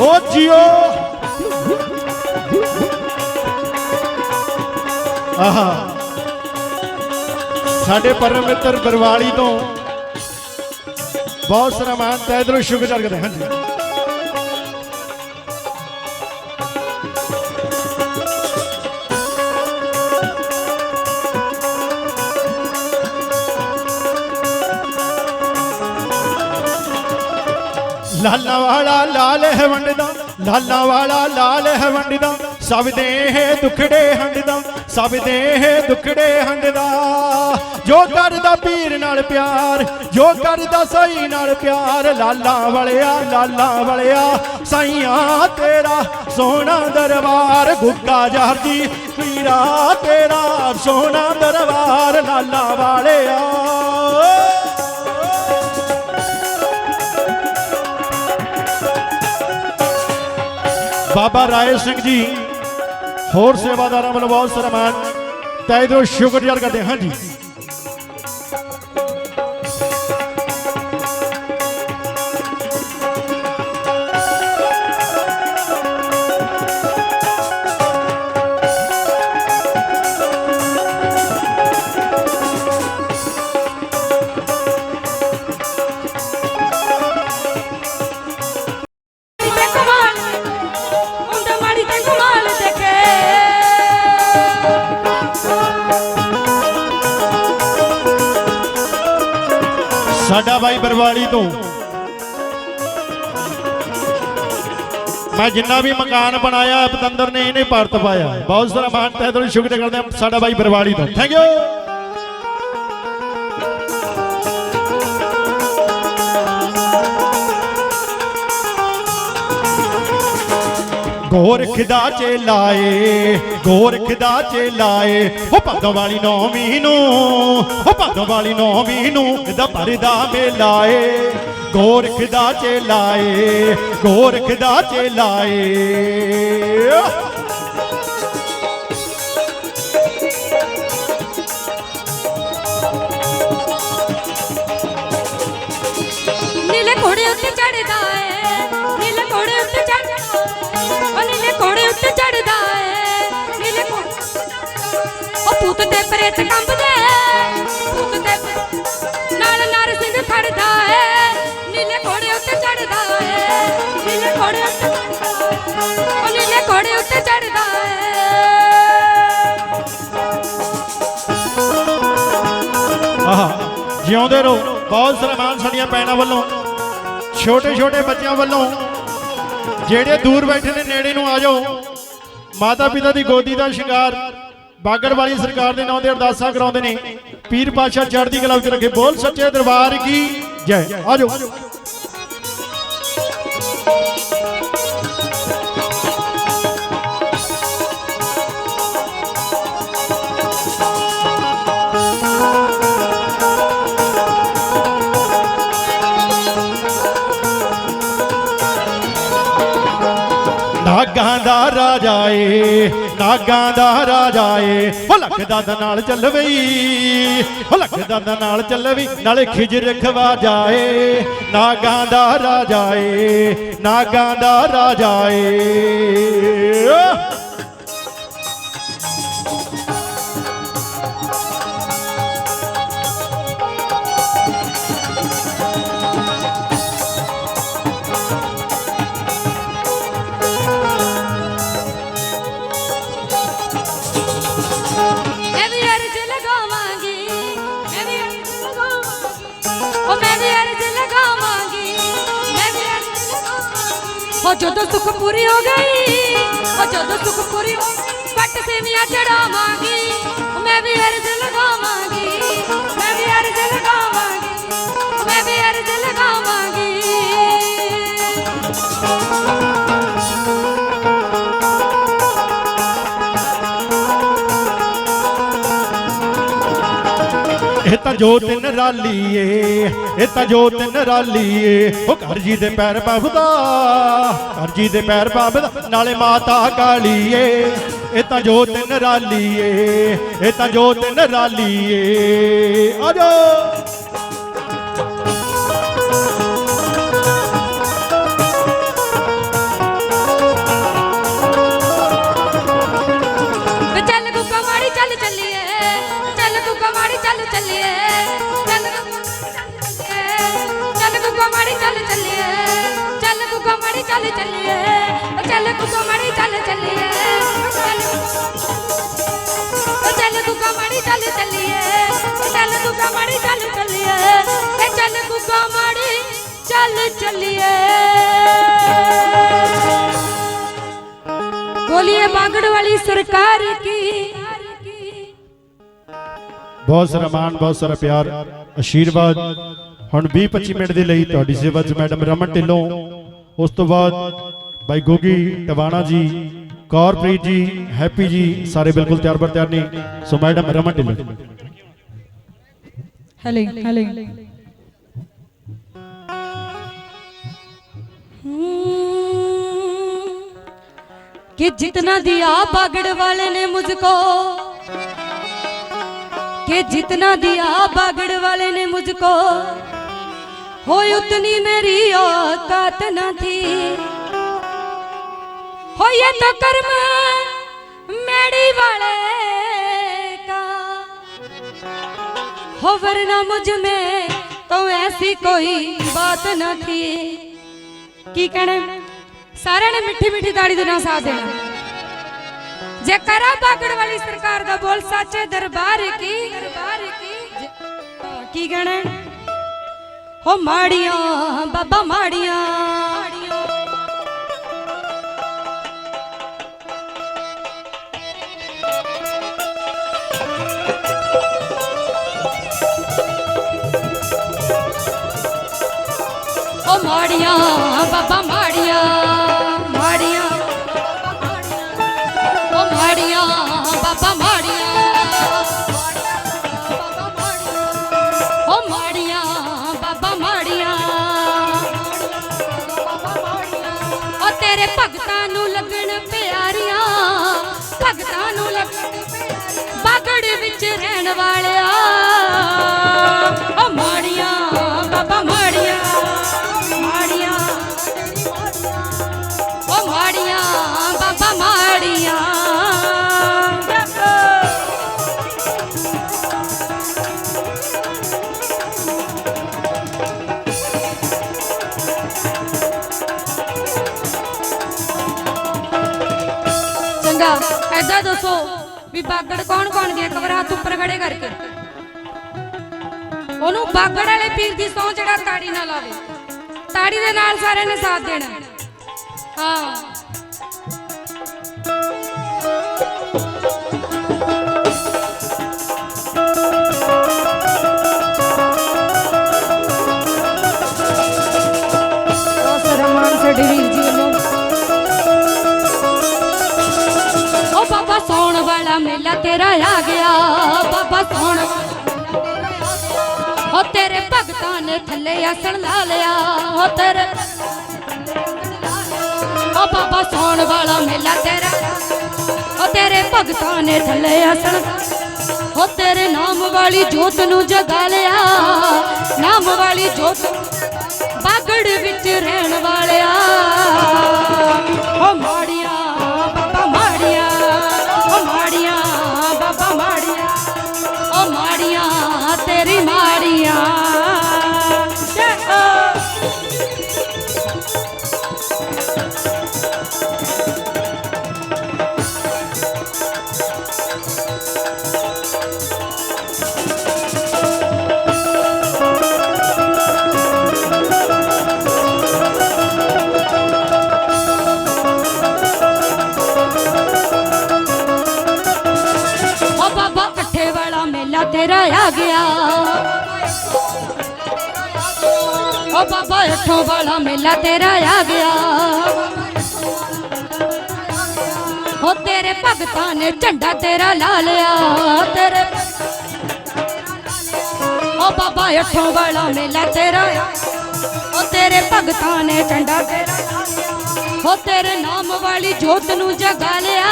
ਓ JIO. ਆਹਾ। ਸਾਡੇ ਪਰਮ ਮਿੱਤਰ ਬਰਵਾਲੀ ਤੋਂ ਬਹੁਤ ਸਾਰਾ ਮਾਨ ਸ਼ੁਕਰ ਕਰਦੇ ਹਾਂ। ਜੀ ਲਾਲਾ ਵਾਲਾ ਲਾਲ ਹੈ ਵੰਡਦਾ, ਲਾਲਾ ਵਾਲਾ ਲਾਲ ਹੈ ਵੰਡਦਾ। ਸਭ ਦੇ ਹੈ ਦੁਖੜੇ ਹੰਡਦਾ, ਸਭ ਦੇ ਹੈ ਦੁਖੜੇ ਹੰਡਦਾ। ਜੋ ਕਰਦਾ ਪੀਰ ਨਾਲ ਪਿਆਰ, ਜੋ ਕਰਦਾ ਸਾਈ ਨਾਲ ਪਿਆਰ, ਲਾਲਾ ਵਾਲਿਆ ਲਾਲਾ ਵਾਲਿਆ, ਸਾਈਆਂ ਤੇਰਾ ਸੋਹਣਾ ਦਰਬਾਰ, ਗੁੱਗਾ ਜਹਰਦੀ ਪੀਰਾ ਤੇਰਾ ਸੋਹਣਾ ਦਰਬਾਰ, ਲਾਲਾ ਵਾਲਿਆ। ਬਾਬਾ ਰਾਏ ਸਿੰਘ ਜੀ, ਹੋਰ ਸੇਵਾਦਾਰਾਂ ਵੱਲੋਂ ਬਹੁਤ ਸਾਰਾ ਮਾਣ ਤੈ ਦਿਓ ਸ਼ੁਕਰਗੁਜ਼ਾਰ ਕਰਦੇ ਹਾਂ ਜੀ। ਮੈਂ ਜਿੰਨਾ ਵੀ ਮਕਾਨ ਬਣਾਇਆ, ਪਤੰਦਰ ਨੇ ਇਹਨੇ ਭਾਰਤ ਪਾਇਆ। ਬਹੁਤ ਸਾਰਾ ਮਾਣ ਤੈ ਦਿਓ ਸ਼ੁਕਰ ਕਰਦੇ ਹਾਂ, ਸਾਡਾ ਬਾਈ ਬਰਵਾਲੀ ਤੋਂ। ਥੈਂਕ ਯੂ ਗੋਰਖ ਦਾ ਚੇਲਾਏ ਗੋਰਖ ਦਾ ਚੇਲਾਏ ਹੋ ਭਾਦੋਂ ਵਾਲੀ ਨੌਵੀਂ ਨੂੰ, ਉਹ ਭਾਦੋਂ ਵਾਲੀ ਨੌਵੀਂ ਨੂੰ, ਇਹਦਾ ਪਰਦਾ ਮੇਲਾਏ ਗੋਰਖ ਦਾ ਚੇਲਾਏ, ਗੋਰਖ ਦਾ ਚੇਲਾਏ। ਨੀਲੇ ਘੋੜੇ ਉੱਤੇ ਚੜਦਾ ਏ, ਨੀਲੇ ਘੋੜੇ ਉੱਤੇ ਚੜਦਾ ਓ ਨੀਲੇ ਘੋੜੇ ਉੱਤੇ ਚੜਦਾ ਏ, ਨੀਲੇ ਘੋੜੇ ਓ ਭੂਤ ਤੇ ਪ੍ਰੇਤ ਕੰਬਦੇ ਜਿਉਂਦੇ ਰਹੋ। ਬਹੁਤ ਸਾਰਾ ਸਾਡੀਆਂ ਭੈਣਾਂ ਵੱਲੋਂ ਛੋਟੇ ਛੋਟੇ ਬੱਚਿਆਂ ਵੱਲੋਂ। ਜਿਹੜੇ ਦੂਰ ਬੈਠੇ ਨੇ, ਨੇੜੇ ਨੂੰ ਆ ਜਾਓ। ਮਾਤਾ ਪਿਤਾ ਦੀ ਗੋਦੀ ਦਾ ਸ਼ਿੰਗਾਰ ਬਾਗੜ ਵਾਲੀ ਸਰਕਾਰ ਦੇ ਨਾਂ ਤੇ ਅਰਦਾਸਾਂ ਕਰਾਉਂਦੇ ਨੇ। ਪੀਰ ਪਾਸ਼ਾ ਚੜ੍ਹਦੀ ਕਲਾ ਵਿੱਚ ਰੱਖੇ। ਬੋਲ ਸੱਚੇ ਦਰਬਾਰ ਕੀ? ਜੈ। ਆ ਨਾਗਾਂ ਦਾ ਰਾਜਾ ਏ, ਨਾਗਾਂ ਦਾ ਰਾਜਾ ਏ। ਹੋ ਲੱਖਦਾ ਨਾਲ ਚੱਲ ਬਈ ਹੋ ਲੱਖਦਾ ਨਾਲ ਚੱਲ ਨਾਲੇ ਖਿਜ ਰਖਵਾ ਜਾਏ ਨਾਗਾਂ ਦਾ ਰਾਜਾ ਏ, ਨਾਗਾਂ ਦਾ ਰਾਜਾ ਏ। ਲਗਾਵਾਂਗੀ ਜਦੋਂ ਸੁਖ ਪੂਰੀ ਹੋ ਗਈ ਉਹ ਜਦੋਂ ਸੁਖ ਪੂਰੀ ਹੋ ਗਈ ਪੱਟ ਸੇਵੀਆਂ ਚੜਾਵਾਂਗੀ, ਮੈਂ ਵੀ ਅਰਜ਼ ਲਗਾਵਾਂਗੀ ਤਾਂ ਜੋਤ ਨਰਾਲੀਏ ਇਹ ਤਾਂ ਜੋਤ ਨਰਾਲੀਏ ਉਹ ਘਰ ਜੀ ਦੇ ਪੈਰ ਬਾਬਦਾ ਘਰ ਜੀ ਦੇ ਪੈਰ ਬਾਬਦਾ ਨਾਲੇ ਮਾਤਾ ਕਾਲੀਏ। ਇਹ ਤਾਂ ਜੋਤ ਨਰਾਲੀਏ ਇਹ ਤਾਂ ਜੋਤ ਨਰਾਲੀਏ ਆਜੋ ਚੱਲ ਗੁੱਗਾ ਮਾੜੀ कुमारी चल चलिए। चल कुमारी चल चलिए। चल कुमारी चल चलिए। चल कुमारी चल चलिए। चल कुमारी चल चलिए। चल कुमारी चल चलिए। चल कुमारी चल चलिए। बोलिए बागड़ वाली सरकार की। ਬਹੁਤ ਸਾਰਾ ਮਾਣ ਬਹੁਤ ਸਾਰਾ ਪਿਆਰ ਆਸ਼ੀਰਵਾਦ ਹੁਣ 20 25 ਮਿੰਟ ਦੇ ਲਈ ਤੁਹਾਡੀ ਸੇਵਾ 'ਚ ਮੈਡਮ ਰਮਨ ਢਿੱਲੋਂ ਉਸ ਤੋਂ ਬਾਅਦ ਬਾਈ ਗੋਗੀ ਟਵਾਣਾ ਜੀ ਕੌਰਪ੍ਰੀਤ ਜੀ ਹੈਪੀ ਜੀ ਸਾਰੇ ਬਿਲਕੁਲ ਤਿਆਰ ਬਰ ਤਿਆਰ ਨੇ so madam Raman Dhillon hello hello कि जितना दिया बागड़ वाले ने मुझको कि जितना दिया बागड़ वाले ने मुझको हो उतनी मेरी औकात न थी हो ये तो कर्म मेड़ी वाले का हो वरना मुझ में तो ऐसी कोई बात न थी की कहने सारे ने मिठी मिठी दाढ़ी देना साथ देना ਜੇ ਕਰਾ ਬਾਗੜ ਵਾਲੀ ਸਰਕਾਰ ਦਾ ਬੋਲ ਸੱਚੇ ਦਰਬਾਰ ਕੀ? ਦਰਬਾਰ ਕੀ ਜੇ- ਕੀ ਕਹਿਣਾ ਹੋ ਮਾੜੀਆਂ, ਬਾਬਾ ਮਾੜੀਆਂ। ਓ ਮਾੜੀਆਂ, ਬਾਬਾ ਬਾਬਾ ਮਾੜੀਆਂ। ਓ ਮਾੜੀਆਂ। ਬਾਬਾ ਮਾੜੀਆਂ। ਓ ਤੇਰੇ ਭਗਤਾਂ ਨੂੰ ਲੱਗਣ ਪਿਆਰੀਆਂ। ਭਗਤਾਂ ਨੂੰ ਲੱਗਣ ਬਾਗੜ ਵਿੱਚ ਰਹਿਣ ਵਾਲਿਆ। ਦੱਸੋ ਵੀ ਬਾਗੜ ਕੌਣ ਕੌਣ ਗਿਆ ਕਵਰ ਹੱਥ ਉੱਪਰ ਖੜੇ ਕਰਕੇ? ਉਹਨੂੰ ਬਾਗੜ ਵਾਲੇ ਪੀਰ ਦੀ ਸੌ ਜਿਹੜਾ ਤਾੜੀ ਨਾਲ ਲਾਵੇ ਤਾੜੀ ਦੇ ਨਾਲ ਸਾਰਿਆਂ ਨੇ ਸਾਥ ਦੇਣਾ। ਹਾਂ। ਮੇਲਾ ਆ ਗਿਆ, ਬਾਬਾ ਸੌਣ ਹੋ ਤੇਰੇ ਭਗਤਾਂ ਨੇ ਥੱਲੇ ਆਸਣ ਲਾ ਲਿਆ, ਹੋ ਤੇਰੇ ਓ ਬਾਬਾ ਸੌਣ ਵਾਲਾ ਮੇਲਾ ਤੇਰਾ। ਓ ਤੇਰੇ ਭਗਤਾਂ ਨੇ ਥੱਲੇ ਆਸਣ, ਹੋ ਤੇਰੇ ਨਾਮ ਵਾਲੀ ਜੋਤ ਨੂੰ ਜਗਾ ਲਿਆ। ਨਾਮ ਵਾਲੀ ਜੋਤ ਬਾਗੜ ਵਿੱਚ ਰਹਿਣ ਵਾਲਿਆ। ਓ ਓ ਬਾਬਾ ਅੱਠੋਂ ਵਾਲਾ ਮੇਲਾ ਤੇਰਾ ਆ ਗਿਆ। ਹੋ ਤੇਰੇ ਭਗਤਾਂ ਨੇ ਝੰਡਾ ਤੇਰਾ ਲਾ ਲਿਆ, ਤੇਰੇ ਓ ਬਾਬਾ ਅੱਠੋਂ ਵਾਲਾ ਮੇਲਾ ਤੇਰਾ ਓ ਤੇਰੇ ਭਗਤਾਂ ਨੇ ਝੰਡਾ ਤੇਰਾ ਹੋ ਤੇਰੇ ਨਾਮ ਵਾਲੀ ਜੋਤ ਨੂੰ ਜਗਾ ਲਿਆ।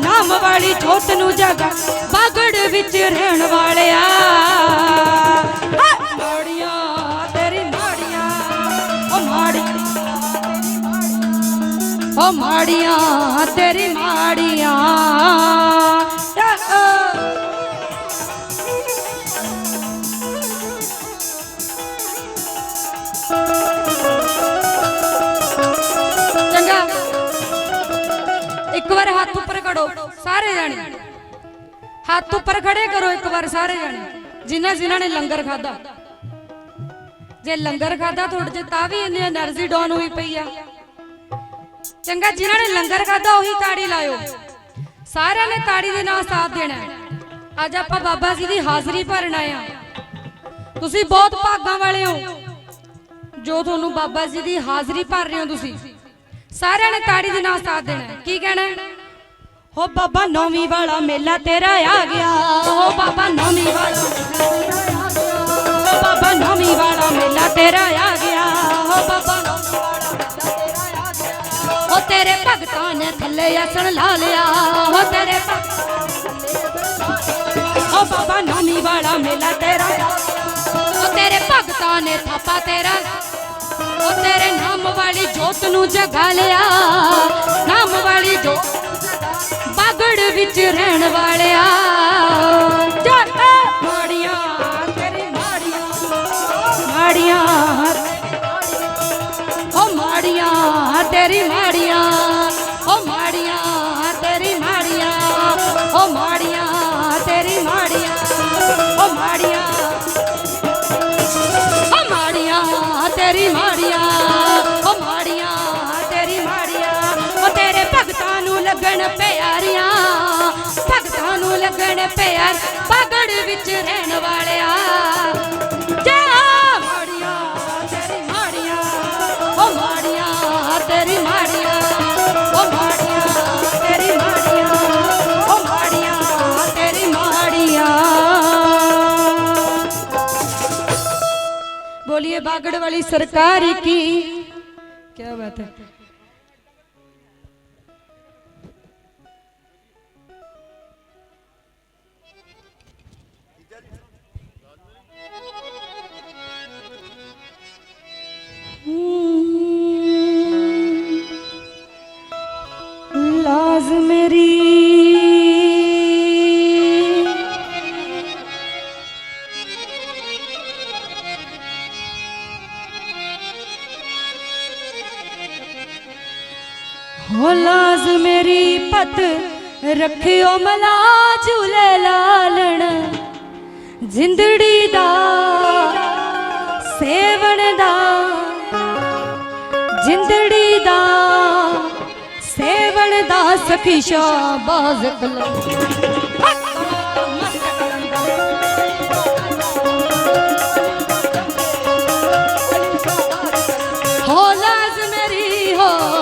ਨਾਮ ਵਾਲੀ ਜੋਤ ਨੂੰ ਜਗਾ, ਬਾਗੜ ਵਿੱਚ ਰਹਿਣ ਵਾਲਿਆ। ਓ ਮਾੜੀਆਂ, ਤੇਰੀ ਮਾੜੀਆਂ। ਚੰਗਾ। ਇੱਕ ਵਾਰ ਹੱਥ ਉੱਪਰ ਖੜੋ, ਸਾਰੇ ਜਾਣੇ। ਹੱਥ ਉੱਪਰ ਖੜੇ ਕਰੋ ਇੱਕ ਵਾਰ ਸਾਰੇ ਜਾਣੇ, ਜਿਨ੍ਹਾਂ ਜਿਨ੍ਹਾਂ ਨੇ ਲੰਗਰ ਖਾਦਾ ਜੇ ਲੰਗਰ ਖਾਦਾ ਤੁਹਾਡੇ ਚ, ਤਾਂ ਵੀ ਇੰਨੀ એનર્ਜੀ ਡਾਊਨ ਹੋਈ ਪਈ ਆ। ਚੰਗਾ, ਜਿਨ੍ਹਾਂ ਨੇ ਲੰਗਰ ਖਾਦਾ ਉਹੀ ਤਾੜੀ ਲਾਇਓ। ਸਾਰਿਆਂ ਨੇ ਤਾੜੀ ਦੇ ਨਾਲ ਸਾਥ ਦੇਣਾ ਅੱਜ ਆਪਾਂ ਬਾਬਾ ਜੀ ਦੀ ਹਾਜ਼ਰੀ ਭਰਨ ਆਏ ਆ ਤੁਸੀਂ ਬਹੁਤ ਭਾਗਾਂ ਵਾਲੇ ਹੋ। ਜੋ ਤੁਹਾਨੂੰ ਬਾਬਾ ਜੀ ਦੀ ਹਾਜ਼ਰੀ ਭਰ ਰਹੇ ਹੋ ਤੁਸੀਂ। ਸਾਰਿਆਂ ਨੇ ਤਾੜੀ ਦੇ ਨਾਲ ਸਾਥ ਦੇਣਾ ਕੀ ਕਹਿਣਾ ਹੋ? ਬਾਬਾ ਨੌਵੀਂ ਵਾਲਾ ਮੇਲਾ ਤੇਰਾ ਆ ਗਿਆ। ਹੋ ਬਾਬਾ ਨੌਵੀਂ ਵਾਲਾ ਬਾਬਾ ਨੌਵੀਂ ਵਾਲਾ ਮੇਲਾ ਤੇਰਾ ਆ ਗਿਆ। ਹੋ ਬਾਬਾ ਨੌਵੀਂ ਹੋ ਤੇਰੇ ਭਗਤਾਂ ਨੇ ਥੱਲੇ ਆਸਣ ਲਾ ਲਿਆ। ਹੋ ਤੇਰੇ ਹੋ ਬਾਬਾ ਨੌਵੀਂ ਵਾਲਾ ਮੇਲਾ ਤੇਰਾ ਆ ਹੋ ਤੇਰੇ ਭਗਤਾਂ ਨੇ ਥਾਪਾ ਤੇਰਾ। ਉਹ ਤੇਰੇ। ਨਾਮ ਵਾਲੀ ਜੋਤ ਨੂੰ ਜਗਾ ਲਿਆ। ਨਾਮ ਵਾਲੀ ਜੋਤ ਬਾਗੜ ਵਿੱਚ ਰਹਿਣ ਵਾਲਿਆ। ਚੱਲ ਮਾੜੀਆਂ, ਤੇਰੀ ਮਾੜੀਆਂ ਮਾੜੀਆਂ ਓ ਮਾੜੀਆਂ ਤੇਰੀ ਮਾੜੀਆਂ, ਓ ਮਾੜੀਆਂ, ਤੇਰੀ ਮਾੜੀਆਂ, ਓ ਮਾੜੀਆਂ, ਤੇਰੀ ਮਾੜੀਆਂ, ਓ ਮਾੜੀਆਂ ਓ ਮਾੜੀਆਂ, ਤੇਰੀ ਮਾੜੀਆਂ, ਓ ਮਾੜੀਆਂ, ਤੇਰੀ ਮਾੜੀਆਂ, ਓ ਤੇਰੇ ਭਗਤਾਂ ਨੂੰ ਲੱਗਣ ਪਿਆਰੀਆਂ, ਭਗਤਾਂ ਨੂੰ ਲੱਗਣ ਪਿਆਰ ਪਗੜ ਵਿੱਚ ਰਹਿਣ ਵਾਲਿਆ बोलिए बागड़ वाली सरकार की क्या बात है ਮੇਰੀ ਪਤ ਰੱਖਿਓ ਮਲਾ ਝੂਲੇ ਲਾਲਣ ਜਿੰਦੜੀ ਦਾ ਸੇਵਣ ਦਾ, ਜਿੰਦੜੀ ਦਾ ਸੇਵਣ ਦਾ ਸਖੀ ਸ਼ਾਬਾਜ਼ ਕਲਾ ਹੋ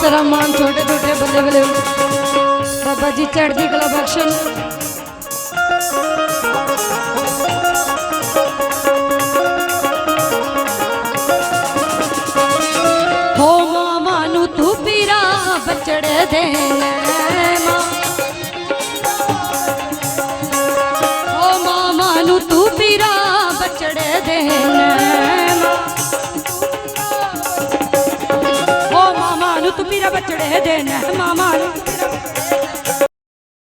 ਸਾਰਾ ਮਾਨ ਛੋਟੇ ਛੋਟੇ ਬੱਲੇ ਬੱਲੇ। ਬਾਬਾ ਜੀ ਚੜ੍ਹਦੀ ਕਲਾ ਬਖਸ਼ਣ। ਹੋ ਮਾਮਾ ਨੂੰ ਤੂੰ ਪੀਰਾ ਬਚੜ ਦੇ ਮਾਂ छोड़ देना मामा